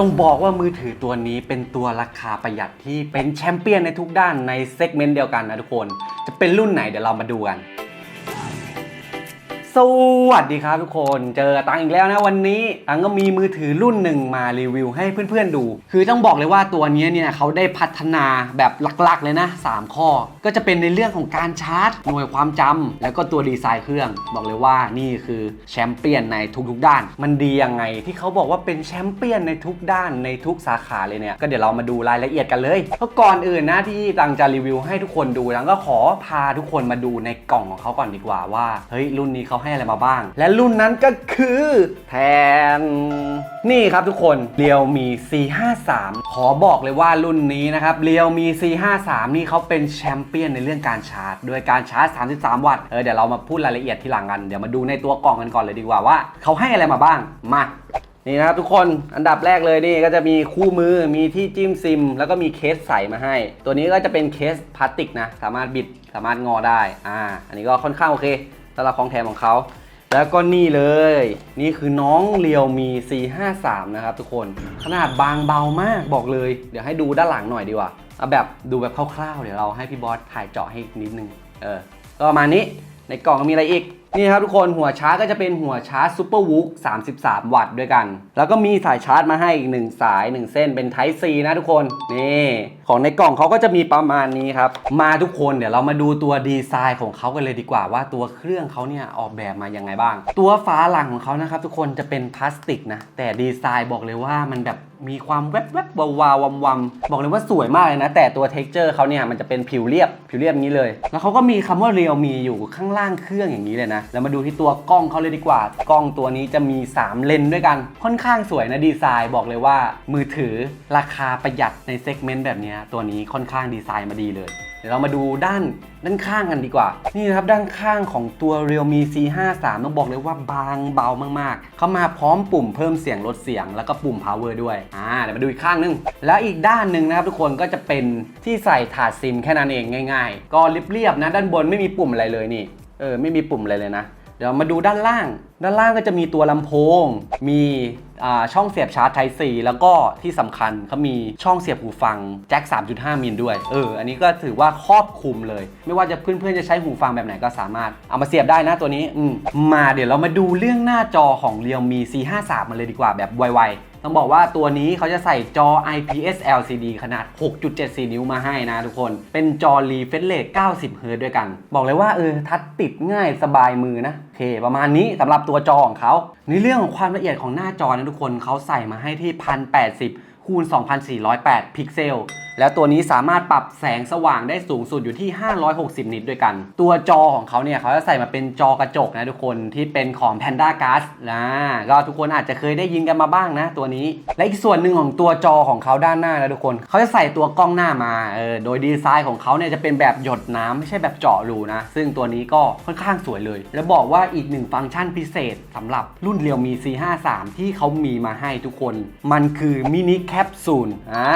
ต้องบอกว่ามือถือตัวนี้เป็นตัวราคาประหยัดที่เป็นแชมเปี้ยนในทุกด้านในเซกเมนต์เดียวกันนะทุกคน จะเป็นรุ่นไหนเดี๋ยวเรามาดูกัน สวัสดีครับทุกคนเจอตังอีกแล้วนะวันนี้ตังก็มีมือถือรุ่นหนึ่งมารีวิวให้เพื่อนๆดู คือต้องบอกเลยว่าตัวนี้เนี่ยเขาได้พัฒนาแบบหลักๆเลยนะ 3 ข้อ ก็จะเป็นในเรื่องของการชาร์จ หน่วยความจำแล้วก็ตัวดีไซน์เครื่อง บอกเลยว่านี่คือแชมเปี้ยนในทุกๆด้าน มันดียังไงที่เขาบอกว่าเป็นแชมเปี้ยนในทุกด้านในทุกสาขาเลยเนี่ยก็เดี๋ยวเรามาดูรายละเอียดกันเลยเพราะก่อนอื่นนะที่ตังจะรีวิวให้ทุกคนดูตังก็ขอพาทุกคนมาดูในกล่องของเขาก่อนดีกว่าว่าเฮ้ยรุ่นนี้เขาให้อะไรมาบ้าง และรุ่นนั้นก็คือแทน นี่ครับทุกคนเรียวมี453 ขอบอกเลยว่ารุ่นนี้นะครับเรียวมี453 นี่เขาเป็นแชมเปี้ยนในเรื่องการชาร์จ โดยการชาร์จ 33 วัตต์เออเดี๋ยวเรามาพูดรายละเอียดทีหลังกัน เดี๋ยวมาดูในตัวกล่องกันก่อนเลยดีกว่าว่าเขาให้อะไรมาบ้างมานี่นะครับทุกคนอันดับแรกเลยนี่ก็จะมีคู่มือมีที่จิ้มซิม แล้วก็มีเคสใส่มาให้ ตัวนี้ก็จะเป็นเคสพลาสติกนะ สามารถบิดสามารถงอได้อ่าอันนี้ก็ค่อนข้างโอเค สำหรับของแถมของเขา แล้วก็นี่เลย นี่คือน้องเรียวมี453 นะครับทุกคน ขนาดบางเบามากบอกเลย เดี๋ยวให้ดูด้านหลังหน่อยดีกว่า เอาแบบดูแบบคร่าวๆ เดี๋ยวเราให้พี่บอสถ่ายเจาะให้อีกนิดนึง เออ ก็ประมาณนี้ ในกล่องก็มีอะไรอีก นี่ครับทุกคนหัวชาร์จก็จะเป็นหัวชาร์จซูเปอร์วูก33 วัตต์ด้วยกัน แล้วก็มีสายชาร์จมาให้อีก 1 สาย 1 เส้นเป็น Type C นะทุกคน นี่ ของในกล่องเขาก็จะมีประมาณนี้ครับ มาทุกคนเดี๋ยวเรามาดูตัวดีไซน์ของเขากันเลยดีกว่าว่าตัวเครื่องเขาเนี่ยออกแบบมายังไงบ้าง ตัวฝาหลังของเขานะครับทุกคนจะเป็นพลาสติกนะแต่ดีไซน์บอกเลยว่ามันแบบมีความแวบๆวาวๆวำๆบอกเลยว่าสวยมากเลยนะ แต่ตัวเท็กเจอร์เขาเนี่ยมันจะเป็นผิวเรียบผิวเรียบนี้เลย แล้วเขาก็มีคำว่าเรียวมีอยู่ข้างล่างเครื่องอย่างนี้เลยนะแล้วมาดูที่ตัวกล้องเขาเลยดีกว่า กล้องตัวนี้จะมี 3 เลนส์ด้วยกัน ค่อนข้างสวยนะดีไซน์บอกเลยว่า มือถือราคาประหยัดในเซกเมนต์แบบนี้ตัวนี้ค่อนข้างดีไซน์มาดีเลยเดี๋ยวเรามาดูด้านด้านข้างกันดีกว่า นี่นะครับด้านข้างของตัว Realme C53 ต้องบอกเลยว่าบางเบามากๆ เข้ามาพร้อมปุ่มเพิ่มเสียงลดเสียงแล้วก็ปุ่ม power ด้วยอ่าเดี๋ยวมาดูอีกข้างนึง แล้วอีกด้านหนึ่งนะครับทุกคนก็จะเป็นที่ใส่ถาดซิมแค่นั้นเองง่าย ๆ ก็เรียบๆนะด้านบนไม่มีปุ่มอะไรเลยนี่ เออไม่มีปุ่มอะไรเลยนะ เดี๋ยวมาดูด้านล่าง ด้านล่างก็จะมีตัวลำโพง มีอ่าช่องเสียบชาร์จ Type C แล้วก็ที่สำคัญเขามีช่องเสียบหูฟังแจ็ค 3.5 มิลด้วย เออ อันนี้ก็ถือว่าครอบคลุมเลย ไม่ว่าจะเพื่อนๆ จะใช้หูฟังแบบไหนก็สามารถเอามาเสียบได้นะตัวนี้มมาเดี๋ยวเรามาดูเรื่องหน้าจอของ Realme C53 มาเลยดีกว่าแบบไวๆ ต้องบอกว่าตัวนี้เขาจะใส่จอ IPS LCD ขนาด 6.74 นิ้วมาให้นะทุกคน เป็นจอรีเฟรชเรท90 เฮิร์ด้วยกัน บอกเลยว่าเออทัดติดง่ายสบายมือนะโอเค ประมาณนี้สำหรับตัวจอของเขาในเรื่องของความละเอียดของหน้าจอนะทุกคนเขาใส่มาให้ที่ 1080 คูณ 2408 พิกเซล แล้วตัวนี้สามารถปรับแสงสว่างได้สูงสุดอยู่ที่ 560 นิตด้วยกัน ตัวจอของเขาเนี่ยเขาจะใส่มาเป็นจอกระจกนะทุกคนที่เป็นของ Panda g a s นะก็ทุกคนอาจจะเคยได้ยินกันมาบ้างนะตัวนี้ และอีกส่วนหนึ่งของตัวจอของเขาด้านหน้านะทุกคน เขาจะใส่ตัวกล้องหน้ามาเออโดยดีไซน์ของเขาเนี่ยจะเป็นแบบหยดน้ำไม่ใช่แบบเจาะรูนะ ซึ่งตัวนี้ก็ค่อนข้างสวยเลย แล้วบอกว่าอีกหนึ่งฟังก์ชันพิเศษสำหรับรุ่น Realme C53 ที่เขามีมาให้ทุกคน มันคือมินิแคปซูลอ่า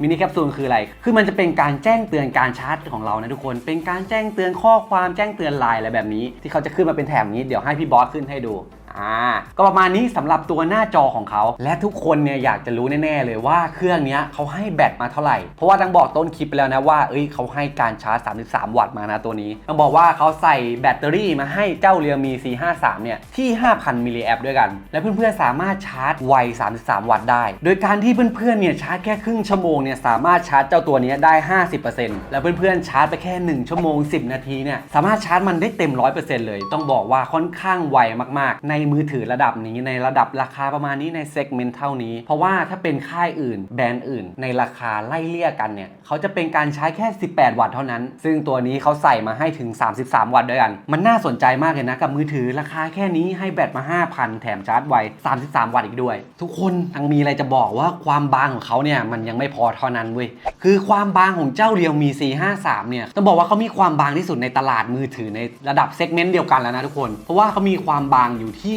มินิแคปซูลคืออะไร คือมันจะเป็นการแจ้งเตือนการชาร์จของเรานะทุกคน เป็นการแจ้งเตือนข้อความแจ้งเตือนไลน์อะไรแบบนี้ ที่เขาจะขึ้นมาเป็นแถบนี้ เดี๋ยวให้พี่บอสขึ้นให้ดู อ่าก็ประมาณนี้สำหรับตัวหน้าจอของเขา และทุกคนเนี่ยอยากจะรู้แน่ ๆ เลยว่าเครื่องเนี้ยเขาให้แบตมาเท่าไหร่ เพราะว่าต้งบอกต้นคลิปไปแล้วนะว่าเอ้ยเขาให้การชาร์จ 33 วัตต์มานะตัวนี้ต้องบอกว่าเขาใส่แบตเตอรี่มาให้เจ้า Realme C53 เนี่ยที่ 5,000 มิลลิแอมป์ด้วยกัน และเพื่อนๆสามารถชาร์จไว 33 วัตต์ได้ โดยการที่เพื่อนๆเนี่ยชาร์จแค่ครึ่งชั่วโมงเนี่ยสามารถชาร์จเจ้าตัวนี้ได้ 50%แล้วเพื่อนๆชาร์จไปแค่ 1 ชั่วโมง 10 นาทีเนี่ยสามารถชาร์จมันได้เต็ม 100%เลย ต้องบอกว่าค่อนข้างไวมากๆ ในมือถือระดับนี้ในระดับราคาประมาณนี้ในเซกเมนต์เท่านี้ เพราะว่าถ้าเป็นค่ายอื่นแบรนด์อื่น ในราคาไล่เลี่ยกันเนี่ยเขาจะเป็นการใช้แค่ 18 วัตต์เท่านั้น ซึ่งตัวนี้เขาใส่มาให้ถึง 33 วัตต์ด้วยกัน มันน่าสนใจมากเลยนะกับมือถือราคาแค่นี้ให้แบตมา 5,000 แถมชาร์จไว 33 วัตต์อีกด้วย ทุกคนทั้งมีอะไรจะบอกว่าความบางของเขาเนี่ยมันยังไม่พอเท่านั้นเว้ยคือความบางของเจ้า Realme C53 เนี่ยต้องบอกว่าเขามีความบางที่สุดในตลาดมือถือในระดับเซกเมนต์เดียวกันแล้วนะทุกคน เพราะว่าเขามีความบางอยู่ที่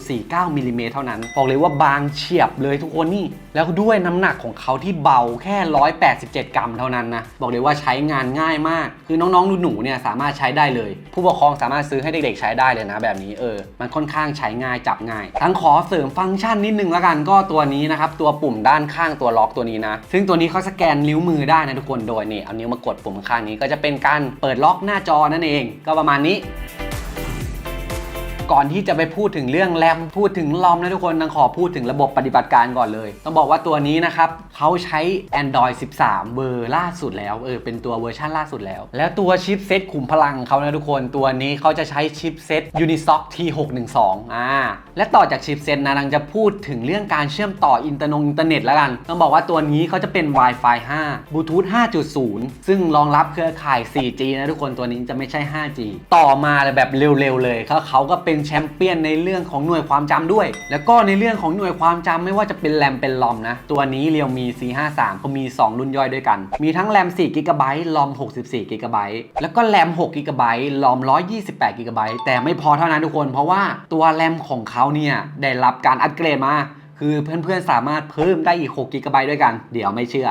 7.49มิลลิเมตรเท่านั้น บอกเลยว่าบางเฉียบเลยทุกคนนี่ แล้วด้วยน้ำหนักของเขาที่เบาแค่ 187 กรัมเท่านั้นนะ บอกเลยว่าใช้งานง่ายมาก คือน้องๆหนูๆเนี่ยสามารถใช้ได้เลย ผู้ปกครองสามารถซื้อให้เด็กๆใช้ได้เลยนะ แบบนี้เออ มันค่อนข้างใช้ง่ายจับง่าย ทั้งขอเสริมฟังก์ชันนิดนึงแล้วกันก็ตัวนี้นะครับตัวปุ่มด้านข้างตัวล็อกตัวนี้นะ ซึ่งตัวนี้เขาสแกนนิ้วมือได้นะทุกคนโดยนี่เอานิ้วมากดปุ่มข้างนี้ก็จะเป็นการเปิดล็อกหน้าจอนั่นเอง ก็ประมาณนี้ ก่อนที่จะไปพูดถึงเรื่องแรมพูดถึงลอมนะทุกคนต้องขอพูดถึงระบบปฏิบัติการก่อนเลย ต้องบอกว่าตัวนี้นะครับเขาใช้ Android 13เวอร์ล่าสุดแล้วเออเป็นตัวเวอร์ชันล่าสุดแล้ว แล้วตัวชิปเซ็ตขุมพลังเขานะทุกคนตัวนี้เขาจะใช้ชิปเซ็ต Unisoc T612 อ่าและต่อจากชิปเซ็ตนะนังจะพูดถึงเรื่องการเชื่อมต่ออินเตอร์นงอินเทอร์เน็ตแล้วกัน ต้องบอกว่าตัวนี้เขาจะเป็น Wi-Fi 5 Bluetooth 5.0 ซึ่งรองรับเครือข่าย 4G นะทุกคนตัวนี้จะไม่ใช่ 5G ต่อมาแบบเร็วๆเลยเขาเขาก็เป็น็นแชมเปี้ยนในเรื่องของหน่วยความจำด้วย แล้วก็ในเรื่องของหน่วยความจำไม่ว่าจะเป็นแรมเป็นลอมนะ ตัวนี้เรียวมี C53 เขามี 2 รุ่นย่อยด้วยกัน มีทั้งแรม4 g b ลอม64 g b แล้วก็แรม6 g b ลอม128 g b แต่ไม่พอเท่านั้นทุกคน เพราะว่าตัวแรมของเขาเนี่ยได้รับการอัปเกรดมา คือเพื่อนๆสามารถเพิ่มได้อีก6 g b ด้วยกัน เดี๋ยวไม่เชื่อ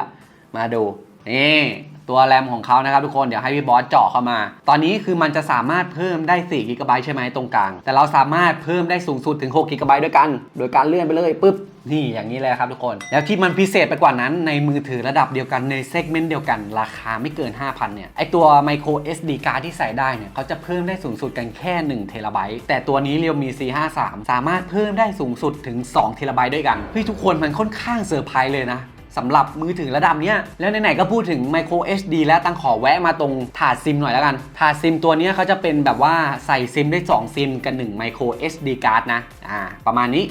มาดูนี่ ตัวแรมของเขานะครับทุกคนเดี๋ยวให้พี่บอสเจาะเข้ามา ตอนนี้คือมันจะสามารถเพิ่มได้4 g b ใช่ไหมตรงกลาง แต่เราสามารถเพิ่มได้สูงสุดถึง6 g b ด้วยกัน โดยการเลื่อนไปเลยปุ๊บนี่อย่างนี้เลยครับทุกคน แล้วที่มันพิเศษไปกว่านั้นในมือถือระดับเดียวกันในเซกเมนต์เดียวกัน ราคาไม่เกิน 5,000 เนี่ย ไอตัว micro SD card ที่ใส่ได้เนี่ยเขาจะเพิ่มได้สูงสุดกันแค่1เทราไบต์แต่ตัวนี้เรียวมี C53 สามารถเพิ่มได้สูงสุดถึง2เทราไบต์ด้วยกันเฮ้ยทุกคนมันค่อนข้างเซอร์ไพรส์เลยนะ สำหรับมือถือระดับเนี้ยแล้วไหนๆก็พูดถึง micro HD แล้วตั้งขอแวะมาตรงถาดซิมหน่อยแล้วกัน ถาดซิมตัวนี้เขาจะเป็นแบบว่าใส่ซิมได้ 2 ซิมกับ1 micro SD card นะอ่าประมาณนี้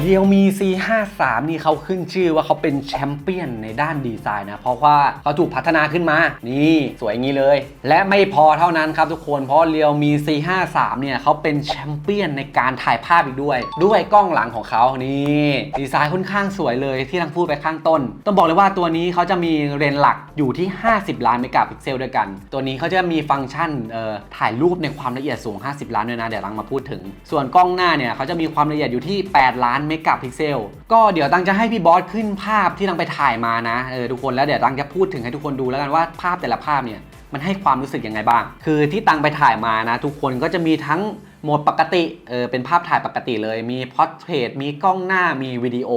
เรียวมี C53 นี่เขาขึ้นชื่อว่าเขาเป็นแชมเปี้ยนในด้านดีไซน์นะ เพราะว่าเขาถูกพัฒนาขึ้นมา นี่สวยงี้เลย และไม่พอเท่านั้นครับทุกคน เพราะเรียวมี C53 เนี่ยเขาเป็นแชมเปี้ยนในการถ่ายภาพอีกด้วย ด้วยกล้องหลังของเขานี่ดีไซน์ค่อนข้างสวยเลยที่ทั้งพูดไปข้างต้น ต้องบอกเลยว่าตัวนี้เขาจะมีเรนส์หลักอยู่ที่ 50 ล้านเมกะพิกเซลด้วยกัน ตัวนี้เขาจะมีฟังก์ชันเอ่อถ่ายรูปในความละเอียดสูง 50 ล้านด้วยนะเดี๋ยวลังมาพูดถึง ส่วนกล้องหน้าเนี่ยเขาจะมีความละเอียดอยู่ที่ 8 ล้านเมกะพิกเซล ก็เดี๋ยวตังจะให้พี่บอสขึ้นภาพที่ตังไปถ่ายมานะ เออทุกคนแล้วเดี๋ยวตังจะพูดถึงให้ทุกคนดูแล้วกันว่าภาพแต่ละภาพเนี่ยมันให้ความรู้สึกยังไงบ้าง คือที่ตังไปถ่ายมานะ ทุกคนก็จะมีทั้ง โหมดปกติเออเป็นภาพถ่ายปกติเลย มีพอร์เทรตมีกล้องหน้ามีวิดีโอ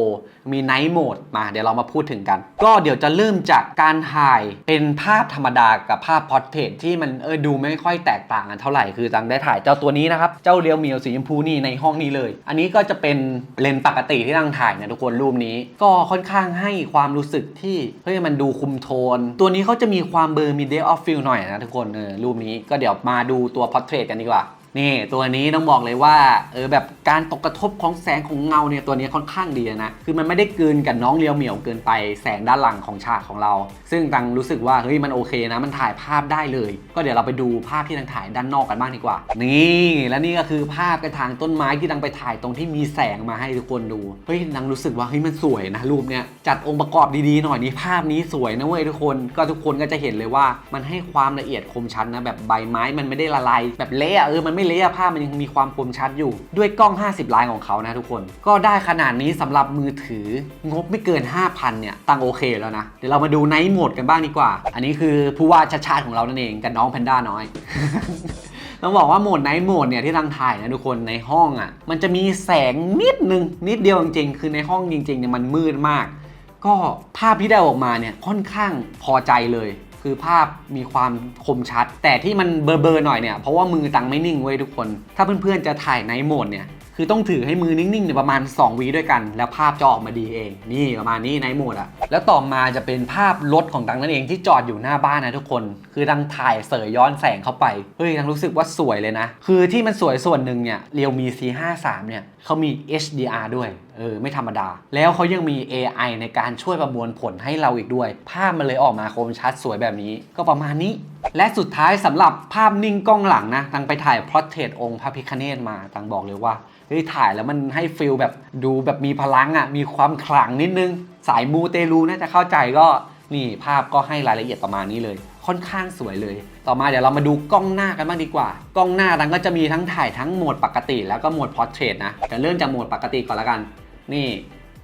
มีไนท์โหมดมาเดี๋ยวเรามาพูดถึงกัน ก็เดี๋ยวจะเริ่มจากการถ่ายเป็นภาพธรรมดากับภาพพอร์เทรตที่มันเออดูไม่ค่อยแตกต่างกันเท่าไหร่คือตังได้ถ่ายเจ้าตัวนี้นะครับ เจ้าเรียวเมียวสีชมพูนี่ในห้องนี้เลย อันนี้ก็จะเป็นเลนส์ปกติที่ตังถ่ายนะทุกคนรูปนี้ ก็ค่อนข้างให้ความรู้สึกที่เฮ้ยมันดูคุมโทน ตัวนี้เขาจะมีความเบอร์มีเดฟออฟฟิลหน่อยนะทุกคนเออรูปนี้ก็เดี๋ยวมาดูตัวพอร์เทรตกันดีกว่า นี่ตัวนี้ต้องบอกเลยว่าเออแบบการตกกระทบของแสงของเงาเนี่ยตัวนี้ค่อนข้างดีนะ คือมันไม่ได้เกินกับน้องเลียวเหมียวเกินไปแสงด้านหลังของฉากของเรา ซึ่งตังรู้สึกว่าเฮ้ยมันโอเคนะ มันถ่ายภาพได้เลย ก็เดี๋ยวเราไปดูภาพที่ตังถ่ายด้านนอกกันบ้างดีกว่า นี่และนี่ก็คือภาพกระถางต้นไม้ที่ตังไปถ่ายตรงที่มีแสงมาให้ทุกคนดูเฮ้ยตังรู้สึกว่าเฮ้ยมันสวยนะรูปเนี้ยจัดองค์ประกอบดีๆหน่อยนี่ภาพนี้สวยนะเว้ยทุกคนก็ทุกคนก็จะเห็นเลยว่ามันให้ความละเอียดคมชัดนะแบบใบไม้มันไม่ได้ละลายแบบเละอะเออมันไม่เละอะภาพมันยังมีความคมชัดอยู่ ด้วยกล้อง 50 ล้านของเขานะทุกคน ก็ได้ขนาดนี้สำหรับมือถืองบไม่เกิน 5,000 เนี่ยตังโอเคแล้วนะ เดี๋ยวเรามาดูไนท์โหมดกันบ้างดีกว่า อันนี้คือผู้ว่าชาติของเรานั่นเองกับน้องแพนด้าน้อยต้องบอกว่าโหมดไนท์โหมดเนี่ยที่ตังถ่ายนะทุกคนในห้องอะมันจะมีแสงนิดนึงนิดเดียวจริงๆ คือในห้องจริงๆเนี่ยมันมืดมาก ก็ภาพที่ได้ออกมาเนี่ยค่อนข้างพอใจเลย คือภาพมีความคมชัด แต่ที่มันเบลอๆหน่อยเนี่ยเพราะว่ามือตังไม่นิ่งเว้ยทุกคน ถ้าเพื่อนๆจะถ่ายไนโหมดเนี่ยคือต้องถือให้มือนิ่งๆเนี่ยประมาณ 2วิด้วยกัน แล้วภาพจะออกมาดีเอง นี่ประมาณนี้ไนโหมดอะแล้วต่อมาจะเป็นภาพรถของตังนั่นเองที่จอดอยู่หน้าบ้านนะทุกคน คือตังถ่ายเสยย้อนแสงเข้าไปเฮ้ยตังรู้สึกว่าสวยเลยนะ คือที่มันสวยส่วนหนึ่งเนี่ยเรียวมี C53 เนี่ย เขามี HDR ด้วย เออ ไม่ธรรมดา แล้วเขายังมี AI ในการช่วยประมวลผลให้เราอีกด้วย ภาพมันเลยออกมาคมชัดสวยแบบนี้ ก็ประมาณนี้ และสุดท้ายสำหรับภาพนิ่งกล้องหลังนะตังไปถ่ายพ o อ t เทรตองค์พระพิคเนตมาตังบอกเลยว่าเฮ้ยถ่ายแล้วมันให้ฟิลแบบดูแบบมีพลังอะ่ะ มีความขลังนิดนึง สายมูเตลูน่าจะเข้าใจก็นี่ภาพก็ให้รายละเอียดประมาณนี้เลย ค่อนข้างสวยเลย ต่อมาเดี๋ยวเรามาดูกล้องหน้ากันบ้างดีกว่า กล้องหน้าดังก็จะมีทั้งถ่ายทั้งโหมดปกติ แล้วก็โหมดพอร์เทรตนะจะเริ่มจากโหมดปกติก่อนละกัน นี่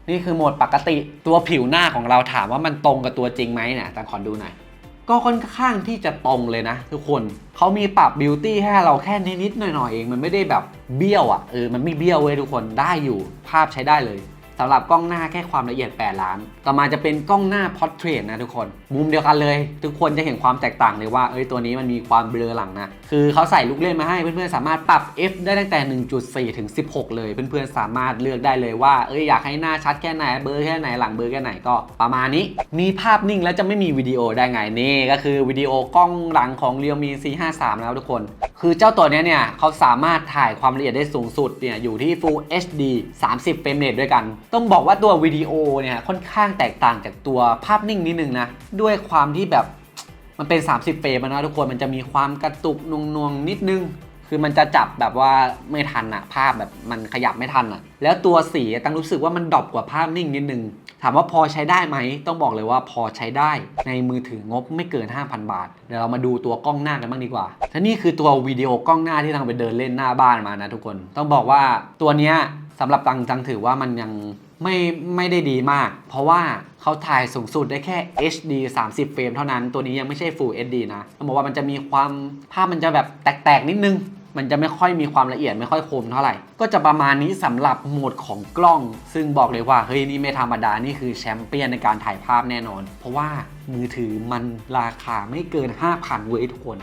นี่คือโหมดปกติตัวผิวหน้าของเราถามว่ามันตรงกับตัวจริงไหมเนี่ยแต่ขอดูหน่อยก็ค่อนข้างที่จะตรงเลยนะ ทุกคนเขามีปรับบิวตี้ให้เราแค่นิดๆหน่อยๆเอง มันไม่ได้แบบเบี้ยวอะ่ะเออมันไม่เบี้ยวเว้ยทุกคนได้อยู่ภาพใช้ได้เลย สำหรับกล้องหน้าแค่ความละเอียด 8 ล้าน ต่อมาจะเป็นกล้องหน้าพอร์เทรตนะทุกคน มุมเดียวกันเลย ทุกคนจะเห็นความแตกต่างเลยว่าเอ้ยตัวนี้มันมีความเบลอหลังนะ คือเขาใส่ลูกเล่นมาให้เพื่อนๆสามารถปรับ f ได้ตั้งแต่ 1.4 ถึง 16 เลย เพื่อนๆสามารถเลือกได้เลยว่าเอ้ยอยากให้หน้าชัดแค่ไหนเบลอแค่ไหนหลังเบลอแค่ไหนก็ ประมาณนี้ มีภาพนิ่งแล้วจะไม่มีวิดีโอได้ไงนี่ก็คือวิดีโอกล้องหลังของ Realme C53 แล้วทุกคน คือเจ้าตัวนี้เนี่ยเขาสามารถถ่ายความละเอียดได้สูงสุดเนี่ยอยู่ที่ Full HD 30 เฟรมเรทด้วยกันต้องบอกว่าตัววิดีโอเนี่ยค่อนข้างแตกต่างจากตัวภาพนิ่งนิดนึงนะ ด้วยความที่แบบมันเป็น 30 เฟรมนะทุกคนมันจะมีความกระตุกนวงๆนิดนึง คือมันจะจับแบบว่าไม่ทันอะภาพแบบมันขยับไม่ทันอะแล้วตัวสีตั้งรู้สึกว่ามันดรอปกว่าภาพนิ่งนิดนึงถามว่าพอใช้ได้ไหม ต้องบอกเลยว่าพอใช้ได้ในมือถืองบไม่เกิน 5,000 บาท เดี๋ยวเรามาดูตัวกล้องหน้ากันบ้างดีกว่าและนี่คือตัววิดีโอกล้องหน้าที่ทางไปเดินเล่นหน้าบ้านมานะทุกคน ต้องบอกว่าตัวเนี้ย สำหรับตังจังถือว่ามันยังไม่ไม่ได้ดีมาก เพราะว่าเขาถ่ายสูงสุดได้แค่ HD 30 เฟรมเท่านั้น ตัวนี้ยังไม่ใช่ Full HD นะต้องบอกว่ามันจะมีความภาพมันจะแบบแตกๆนิดนึงมันจะไม่ค่อยมีความละเอียดไม่ค่อยคมเท่าไหร่ ก็จะประมาณนี้สำหรับโหมดของกล้อง ซึ่งบอกเลยว่า เฮ้ย นี่ไม่ธรรมดา นี่คือแชมเปี้ยนในการถ่ายภาพแน่นอน เพราะว่ามือถือมันราคาไม่เกิน 5,000เว้ยทุกคน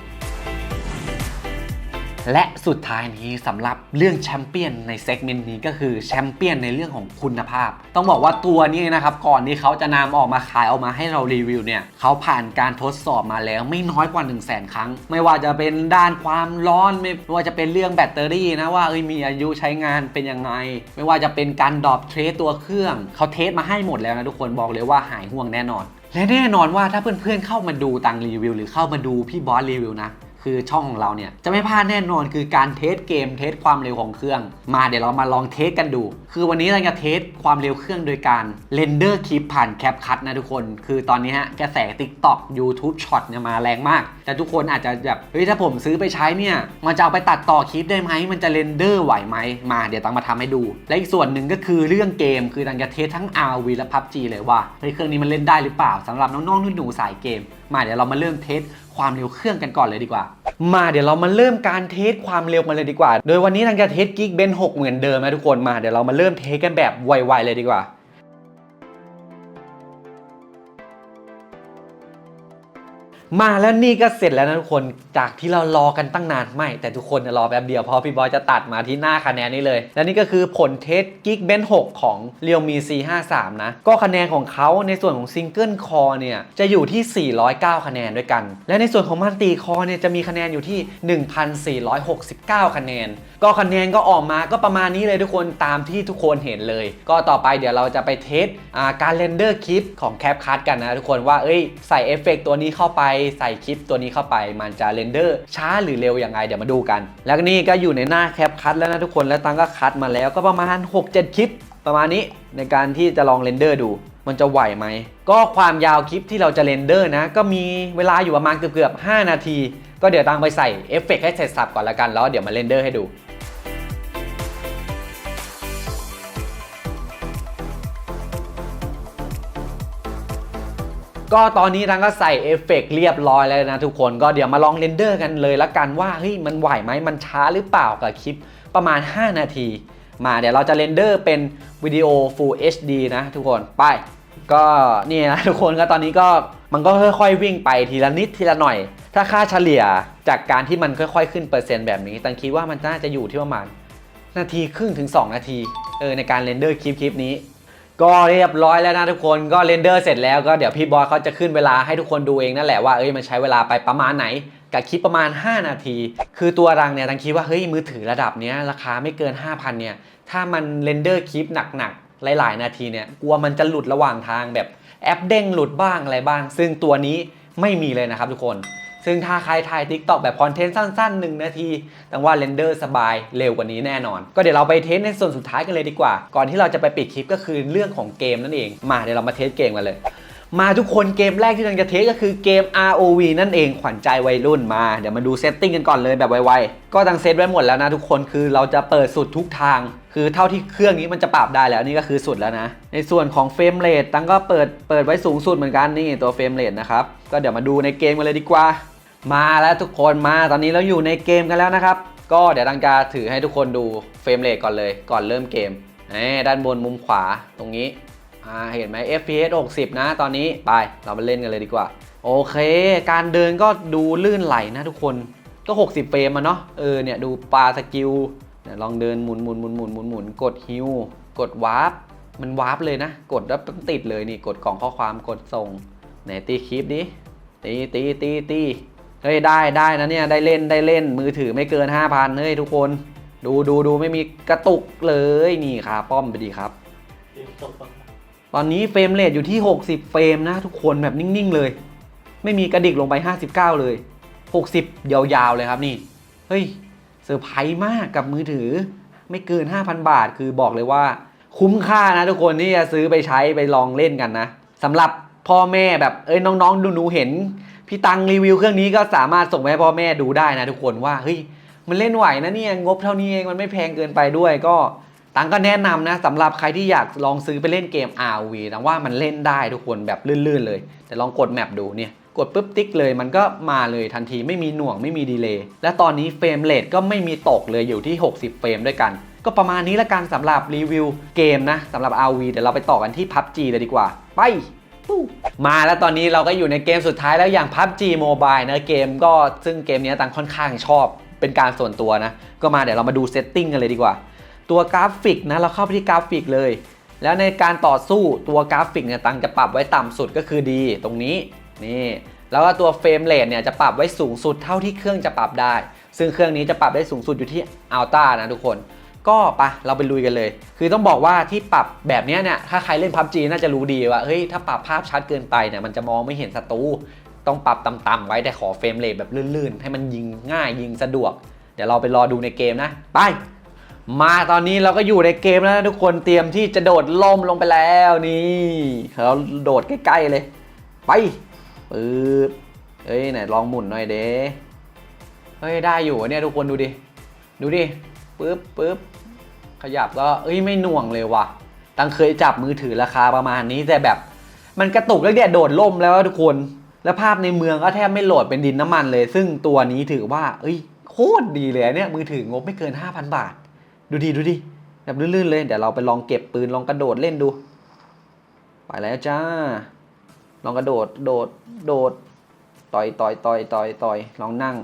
และสุดท้ายนี้สำหรับเรื่องแชมเปี้ยนในเซกเมนต์นี้ก็คือแชมเปี้ยนในเรื่องของคุณภาพ ต้องบอกว่าตัวนี้นะครับก่อนที่เขาจะนำออกมาขายออกมาให้เรารีวิวเนี่ยเขาผ่านการทดสอบมาแล้วไม่น้อยกว่า 1 0 0 0 0แสนครั้ง ไม่ว่าจะเป็นด้านความร้อนไม่ว่าจะเป็นเรื่องแบตเตอรี่นะว่าเอ้ยมีอายุใช้งานเป็นยังไง ไม่ว่าจะเป็นการดรอปเทสตัวเครื่องเขาเทสมาให้หมดแล้วนะทุกคนบอกเลยว่าหายห่วงแน่นอน และแน่นอนว่าถ้าเพื่อนๆเข้ามาดูตังรีวิว หรือเข้ามาดูพี่บอสรีวิวนะ คือช่องของเราเนี่ยจะไม่พลาดแน่นอนคือการเทสเกมเทสความเร็วของเครื่อง มาเดี๋ยวเรามาลองเทสกันดู คือวันนี้เราจะเทสความเร็วเครื่องโดยการเรนเดอร์คลิปผ่านแคปคัทนะทุกคน คือตอนนี้ฮะกระแส TikTok YouTube Short เนี่ยมาแรงมาก แต่ทุกคนอาจจะแบบเฮ้ยถ้าผมซื้อไปใช้เนี่ยมันจะเอาไปตัดต่อคลิปได้ไหมมันจะเรนเดอร์ไหวไหมมาเดี๋ยวต้องมาทำให้ดู และอีกส่วนหนึ่งก็คือเรื่องเกม คือตังจะเทสทั้ง RV และ PUBG เลยว่าเฮ้ยเครื่องนี้มันเล่นได้หรือเปล่าสำหรับน้องๆหนูๆสายเกม มาเดี๋ยวเรามาเริ่มเทส ความเร็วเครื่องกันก่อนเลยดีกว่า มาเดี๋ยวเรามาเริ่มการเทสความเร็วมาเลยดีกว่า โดยวันนี้ทางจะเทสกิ๊กเบน6เหมือนเดิมนะทุกคนมาเดี๋ยวเรามาเริ่มเทสกันแบบไวๆเลยดีกว่า มาแล้วนี่ก็เสร็จแล้วนะทุกคนจากที่เรารอกันตั้งนานไม่ แต่ทุกคนจะรอแป๊บเดียวเพราะพี่บอยจะตัดมาที่หน้าคะแนนนี้เลย และนี่ก็คือผลเทสกิ๊กเบน6ของ Realme C53 นะ ก็คะแนนของเขาในส่วนของซิงเกิลคอเนี่ย จะอยู่ที่ 409 คะแนนด้วยกัน และในส่วนของมันตีคอเนี่ยจะมีคะแนนอยู่ที่ 1,469 คะแนน ก็คะแนนก็ออกมาก็ประมาณนี้เลยทุกคนตามที่ทุกคนเห็นเลย ก็ต่อไปเดี๋ยวเราจะไปเทสการเรนเดอร์คลิปของแคปคัทกันนะทุกคนว่าเอ้ยใส่เอฟเฟกต์ตัวนี้เข้าไปใส่คลิปตัวนี้เข้าไป มันจะเรนเดอร์ช้าหรือเร็วยังไงเดี๋ยวมาดูกัน แล้วก็นี่ก็อยู่ในหน้าแคปคัทแล้วนะทุกคนแล้วตังก็คัดมาแล้วก็ประมาณ 6-7 คลิปประมาณนี้ในการที่จะลองเรนเดอร์ดูมันจะไหวไหม ก็ความยาวคลิปที่เราจะเรนเดอร์นะ ก็มีเวลาอยู่ประมาณเกือบๆ5นาที ก็เดี๋ยวตังไปใส่เอฟเฟกต์ให้เสร็จสับก่อนละกัน แล้วเดี๋ยวมาเรนเดอร์ให้ดู ก็ตอนนี้ทั้งก็ใส่เอฟเฟกต์เรียบร้อยแล้วนะทุกคนก็เดี๋ยวมาลองเรนเดอร์กันเลยละกันว่าเฮ้ยมันไหวไหมมันช้าหรือเปล่ากับคลิปประมาณ 5 นาที มาเดี๋ยวเราจะเรนเดอร์เป็นวิดีโอ Full HD นะทุกคนไป ก็นี่นะทุกคนก็ตอนนี้ก็มันก็ค่อยๆวิ่งไปทีละนิดทีละหน่อย ถ้าค่าเฉลี่ยจากการที่มันค่อยๆ ขึ้นเปอร์เซ็นต์แบบนี้ตังคิดว่ามันน่าจะอยู่ที่ประมาณนาทีครึ่งถึง 2 นาทีเออในการเรนเดอร์คลิปคลิปนี้ ก็เรียบร้อยแล้วนะทุกคนก็เรนเดอร์เสร็จแล้วก็เดี๋ยวพี่บอยเขาจะขึ้นเวลาให้ทุกคนดูเองนั่นแหละว่าเอ้ยมันใช้เวลาไปประมาณไหนกับคลิปประมาณ 5 นาที คือตัวรังเนี่ยตังคิดว่าเฮ้ยมือถือระดับเนี้ยราคาไม่เกิน 5,000เนี่ยถ้ามันเรนเดอร์คลิปหนักๆหลาย ๆ นาทีเนี่ยกลัวมันจะหลุดระหว่างทางแบบแอปเด้งหลุดบ้างอะไรบ้าง ซึ่งตัวนี้ไม่มีเลยนะครับทุกคน ซึ่งถ้าใครถ่าย TikTok แบบคอนเทนต์สั้นๆ 1 นาทีแต่ว่าเรนเดอร์สบายเร็วกว่านี้แน่นอน ก็เดี๋ยวเราไปเทสในส่วนสุดท้ายกันเลยดีกว่า ก่อนที่เราจะไปปิดคลิปก็คือเรื่องของเกมนั่นเอง มาเดี๋ยวเรามาเทสเกมกันเลย มาทุกคนเกมแรกที่เราจะเทสก็คือเกม ROV นั่นเองขวัญใจวัยรุ่นมาเดี๋ยวมาดูเซตติ้งกันก่อนเลยแบบไวๆก็ตั้งเซตไว้หมดแล้วนะทุกคนคือเราจะเปิดสุดทุกทาง คือเท่าที่เครื่องนี้มันจะปรับได้แล้วนี่ก็คือสุดแล้วนะ ในส่วนของเฟรมเรทตั้งก็เปิดเปิดไว้สูงสุดเหมือนกันนี่ตัวเฟรมเรทนะครับ ก็เดี๋ยวมาดูในเกมกันเลยดีกว่า มาแล้วทุกคนมาตอนนี้เราอยู่ในเกมกันแล้วนะครับ ก็เดี๋ยวตั้งจะถือให้ทุกคนดูเฟรมเรทก่อนเลยก่อนเริ่มเกมนี่ด้านบนมุมขวาตรงนี้เห็นไหม FPS 60 นะ ตอนนี้ไปเรามาเล่นกันเลยดีกว่า โอเค การเดินก็ดูลื่นไหลนะทุกคนก็ 60 เฟรมอะเนาะเออเนี่ยดูปลาสกิล ลองเดินหมุนหมุนหมุนหมุนหมุนหมุนกดฮิวกดวาร์ปมันวาร์ปเลยนะ กดแล้วติดเลยนี่กดกล่องข้อความกดส่งไหนตีคลิปดิตีตีตีตีเฮ้ยได้ได้นะเนี่ยได้เล่นได้เล่นมือถือไม่เกิน 5,000เฮ้ยทุกคน ดูดูดูไม่มีกระตุกเลยนี่ครับป้อมไปดีครับ ตอนนี้เฟรมเรทอยู่ที่ 60 เฟรมนะ ทุกคนแบบนิ่ง ๆ เลย ไม่มีกระดิกลงไป 59 เลย 60 ยาวๆเลยครับนี่ เฮ้ยเซอร์ไพรส์มากกับมือถือ ไม่เกิน 5,000 บาท คือบอกเลยว่า คุ้มค่านะทุกคนที่จะซื้อไปใช้ไปลองเล่นกันนะสำหรับพ่อแม่แบบเอ้ยน้องๆดูหนูเห็น พี่ตังรีวิวเครื่องนี้ก็สามารถส่งไปให้พ่อแม่ดูได้นะทุกคนว่าเฮ้ยมันเล่นไหวนะเนี่ยงบเท่านี้เองมันไม่แพงเกินไปด้วยก็ตังก็แนะนำนะสำหรับใครที่อยากลองซื้อไปเล่นเกม RV นะว่ามันเล่นได้ทุกคนแบบลื่นๆเลย แต่ลองกดแมปดูเนี่ย กดปุ๊บติ๊กเลยมันก็มาเลยทันทีไม่มีหน่วงไม่มีดีเลย์และตอนนี้เฟรมเรทก็ไม่มีตกเลยอยู่ที่ 60 เฟรมด้วยกัน ก็ประมาณนี้ละกันสำหรับรีวิวเกมนะสำหรับ RV เดี๋ยวเราไปต่อกันที่ PUBG เลยดีกว่า ไปมาแล้วตอนนี้เราก็อยู่ในเกมสุดท้ายแล้วอย่าง PUBG Mobile นะเกมก็ซึ่งเกมนี้ตังค่อนข้างชอบเป็นการส่วนตัวนะ ก็มาเดี๋ยวเรามาดูเซตติ้งกันเลยดีกว่า ตัวกราฟิกนะเราเข้าไปที่กราฟิกเลย แล้วในการต่อสู้ตัวกราฟิกเนี่ยตังจะปรับไว้ต่ำสุดก็คือดี ตรงนี้ นี่แล้วก็ตัวเฟรมเรทเนี่ยจะปรับไว้สูงสุดเท่าที่เครื่องจะปรับได้ ซึ่งเครื่องนี้จะปรับได้สูงสุดอยู่ที่อัลต้านะทุกคน ก็ไปะเราไปลุยกันเลย คือต้องบอกว่าที่ปรับแบบนี้เนี่ยถ้าใครเล่น PUBG น่าจะรู้ดีว่าเฮ้ยถ้าปรับภาพชัดเกินไปเนี่ยมันจะมองไม่เห็นศัตรูต้องปรับต่ำๆไว้แต่ขอเฟรมเรทแบบลื่นๆ ให้มันยิงง่ายยิงสะดวก เดี๋ยวเราไปรอดูในเกมนะ ไป มาตอนนี้เราก็อยู่ในเกมแล้วนะทุกคนเตรียมที่จะโดดล่มลงไปแล้วนี่เราโดดใกล้ๆเลย ไป ปึ๊บเฮ้ยไหนลองหมุนหน่อยเด้เฮ้ยได้อยู่เนี่ยทุกคนดูดิ ดูดิปึ๊บปึ๊บขยับก็เอ้ยไม่หน่วงเลยว่ะ ตังเคยจับมือถือราคาประมาณนี้แต่แบบ มันกระตุกแล้วเนี่ยโดดล่มแล้วทุกคน แล้วภาพในเมืองก็แทบไม่โหลดเป็นดินน้ำมันเลย ซึ่งตัวนี้ถือว่า เอ้ยโคตรดีเลยเนี่ยมือถืองบไม่เกิน 5,000 บาท ดูดิดูดิแบบลื่นๆเลยเดี๋ยวเราไปลองเก็บปืนลองกระโดดเล่นดู ไปแล้วจ้า องกระโดด โดด โดด ต่อยต่อยต่อยต่อยต่อยลองนั่ง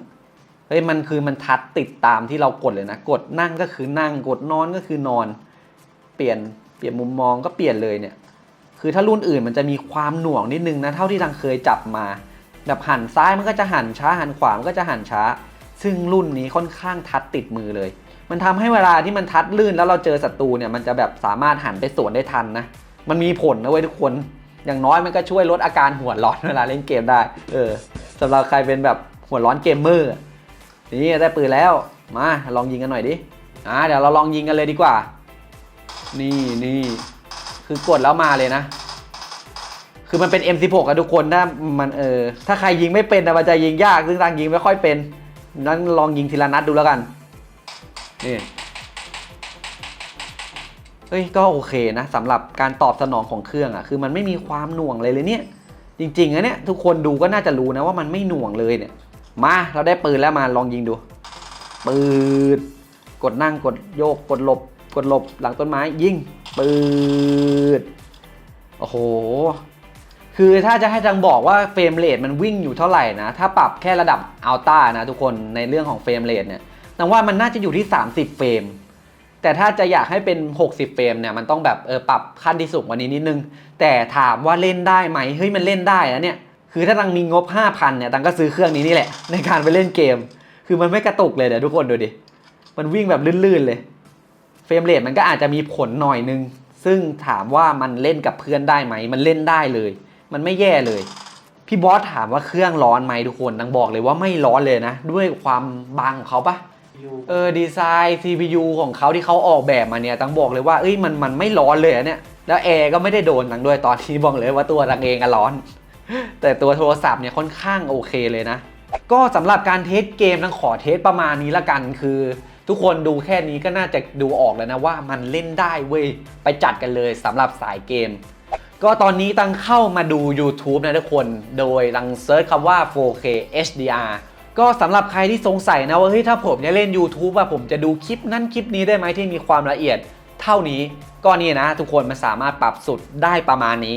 เฮ้ยมันคือมันทัดติดตามที่เรากดเลยนะ กดนั่งก็คือนั่ง กดนอนก็คือนอน เปลี่ยน เปลี่ยนมุมมองก็เปลี่ยนเลยเนี่ย คือถ้ารุ่นอื่นมันจะมีความหน่วงนิดนึงนะ เท่าที่ทางเคยจับมา แบบหันซ้ายมันก็จะหันช้า หันขวา มันก็จะหันช้า ซึ่งรุ่นนี้ค่อนข้างทัดติดมือเลย มันทำให้เวลาที่มันทัดลื่นแล้วเราเจอศัตรูเนี่ย มันจะแบบสามารถหันไปสวนได้ทันนะ มันมีผลนะเว้ยทุกคน อย่างน้อยมันก็ช่วยลดอาการหัวร้อนเวลาเล่นเกมได้ เออสำหรับใครเป็นแบบหัวร้อนเกมเมอร์นี่ได้ปืนแล้ว มาลองยิงกันหน่อยดิ อ่าเดี๋ยวเราลองยิงกันเลยดีกว่า นี่นี่คือกดแล้วมาเลยนะ คือมันเป็น M16 อะทุกคนถ้ามันเออถ้าใครยิงไม่เป็นนะมันจะยิงยาก ซึ่งทางยิงไม่ค่อยเป็น นั้นลองยิงทีละนัดดูแล้วกัน นี่ เฮ้ยก็โอเคนะสำหรับการตอบสนองของเครื่องอะคือมันไม่มีความหน่วงเลยเลยเนี่ย จริงๆอะเนี่ยทุกคนดูก็น่าจะรู้นะว่ามันไม่หน่วงเลยเนี่ย มาเราได้ปืนแล้วมาลองยิงดูปืนกดนั่งกดโยกกดหลบ กดหลบหลังต้นไม้ยิงปืดโอ้โหคือถ้าจะให้จังบอกว่าเฟรมเรทมันวิ่งอยู่เท่าไหร่นะ ถ้าปรับแค่ระดับอัลต้านะทุกคนในเรื่องของเฟรมเรทเนี่ยตังว่ามันน่าจะอยู่ที่ 30 เฟรม แต่ถ้าจะอยากให้เป็น 60 เฟรมเนี่ยมันต้องแบบเออปรับขั้นที่สูงกว่านี้นิดนึง แต่ถามว่าเล่นได้ไหมเฮ้ยมันเล่นได้นะเนี่ยคือถ้าตังมีงบ 5,000เนี่ยตังก็ซื้อเครื่องนี้นี่แหละ ในการไปเล่นเกม คือมันไม่กระตุกเลยเดี๋ยวทุกคนดูดิ มันวิ่งแบบลื่นๆเลย เฟรมเรทมันก็อาจจะมีผลหน่อยนึง ซึ่งถามว่ามันเล่นกับเพื่อนได้ไหม มันเล่นได้เลย มันไม่แย่เลย พี่บอสถามว่าเครื่องร้อนไหมทุกคนตังบอกเลยว่าไม่ร้อนเลยนะ ด้วยความบางของเขาปะ เออดีไซน์ CPU ของเขาที่เขาออกแบบมาเนี่ยต้องบอกเลยว่าเอ้ยมันมันไม่ร้อนเลยอะเนี่ยแล้วแอร์ก็ไม่ได้โดนหนังด้วยตอนที่บอกเลยว่าตัวรังเองอะร้อน แต่ตัวโทรศัพท์เนี่ยค่อนข้างโอเคเลยนะ ก็สำหรับการเทสเกมต้องขอเทสประมาณนี้ละกันคือ ทุกคนดูแค่นี้ก็น่าจะดูออกแล้วนะว่ามันเล่นได้เว้ยไปจัดกันเลยสำหรับสายเกม ก็ตอนนี้ตังเข้ามาดู YouTube นะทุกคน โดยตังเซิร์ชคำว่า 4K HDR ก็สำหรับใครที่สงสัยนะว่าเฮ้ยถ้าผมจะเล่น YouTube อะผมจะดูคลิปนั้นคลิปนี้ได้ไหมที่มีความละเอียดเท่านี้ก็นี่นะ ทุกคนมันสามารถปรับสุดได้ประมาณนี้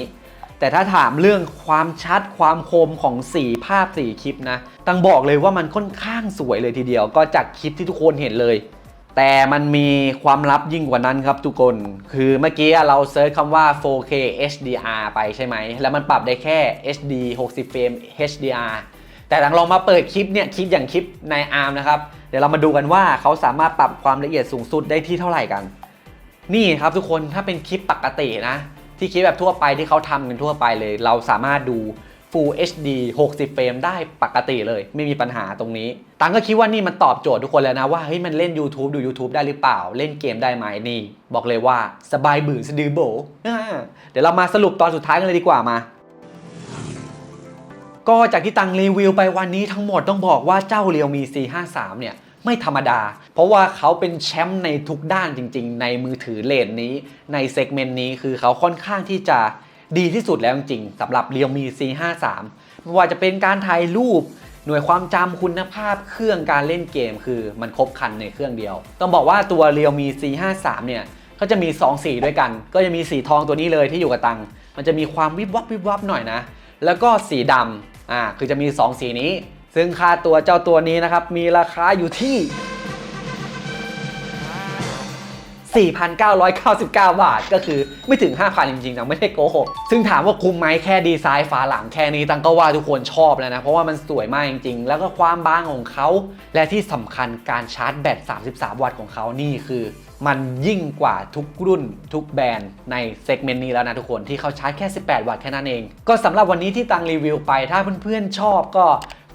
แต่ถ้าถามเรื่องความชัดความคมของสีภาพสีคลิปนะตังบอกเลยว่ามันค่อนข้างสวยเลยทีเดียว ก็จากคลิปที่ทุกคนเห็นเลย แต่มันมีความลับยิ่งกว่านั้นครับทุกคน คือเมื่อกี้เราเซิร์ชคำว่า 4K HDR ไปใช่ไหมแล้วมันปรับได้แค่ HD 60เฟรม HDR แต่หลังลองมาเปิดคลิปเนี่ยคลิปอย่างคลิปใน ARM นะครับ เดี๋ยวเรามาดูกันว่าเขาสามารถปรับความละเอียดสูงสุดได้ที่เท่าไหร่กัน นี่ครับทุกคนถ้าเป็นคลิปปกตินะ ที่คลิปแบบทั่วไปที่เขาทำกันทั่วไปเลย เราสามารถดู Full HD 60 เฟรมได้ปกติเลย ไม่มีปัญหาตรงนี้ตังก็คิดว่านี่มันตอบโจทย์ทุกคนแล้วนะว่าเฮ้ยมันเล่น YouTube ดู YouTube ได้หรือเปล่า เล่นเกมได้ไหมนี่ บอกเลยว่าสบายบื่นสะดือโบเดี๋ยวเรามาสรุปตอนสุดท้ายกันเลยดีกว่ามา ก็จากที่ตังรีวิวไปวันนี้ทั้งหมดต้องบอกว่าเจ้า Realme C53 เนี่ยไม่ธรรมดา เพราะว่าเขาเป็นแชมป์ในทุกด้านจริง ๆ ในมือถือเลนนี้ในเซกเมนต์นี้คือเขาค่อนข้างที่จะดีที่สุดแล้วจริงๆสำหรับ Realme C53 ไม่ว่าจะเป็นการถ่ายรูปหน่วยความจำคุณภาพเครื่องการเล่นเกมคือมันครบครันในเครื่องเดียว ต้องบอกว่าตัว Realme C53 เนี่ยก็จะมี 2 สีด้วยกัน ก็จะมีสีทองตัวนี้เลยที่อยู่กับตัง มันจะมีความวิบวับวิบวับหน่อยนะ แล้วก็สีดำ อ่าคือจะมี 2 สีนี้ ซึ่งค่าตัวเจ้าตัวนี้นะครับมีราคาอยู่ที่ 4,999 บาท ก็คือไม่ถึง 5,000 จริงๆนะไม่ได้โกหก ซึ่งถามว่าคุ้มไหมแค่ดีไซน์ฝาหลังแค่นี้ตังก็ว่าทุกคนชอบแล้วนะ เพราะว่ามันสวยมากจริงๆ แล้วก็ความบางของเขา และที่สำคัญการชาร์จแบต 33 วัตต์ของเขานี่คือมันยิ่งกว่าทุกรุ่นทุกแบรนด์ในเซกเมนต์นี้แล้วนะทุกคนที่เขาชาร์จแค่ 18 วัตต์แค่นั้นเอง ก็สำหรับวันนี้ที่ตังรีวิวไปถ้าเพื่อนๆชอบก็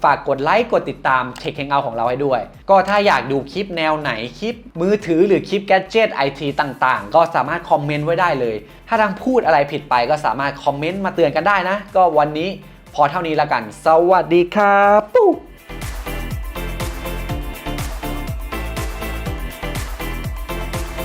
ฝากกดไลค์กดติดตามเทคแ h งเอาของเราให้ด้วย ก็ถ้าอยากดูคลิปแนวไหนคลิปมือถือหรือคลิปแกดเจิตไอทีต่างๆ ก็สามารถคอมเมนต์ไว้ได้เลย ถ้าทางพูดอะไรผิดไปก็สามารถคอมเมนต์มาเตือนกันได้นะ ก็วันนี้พอเท่านี้ละกัน สวัสดีครับปุ๊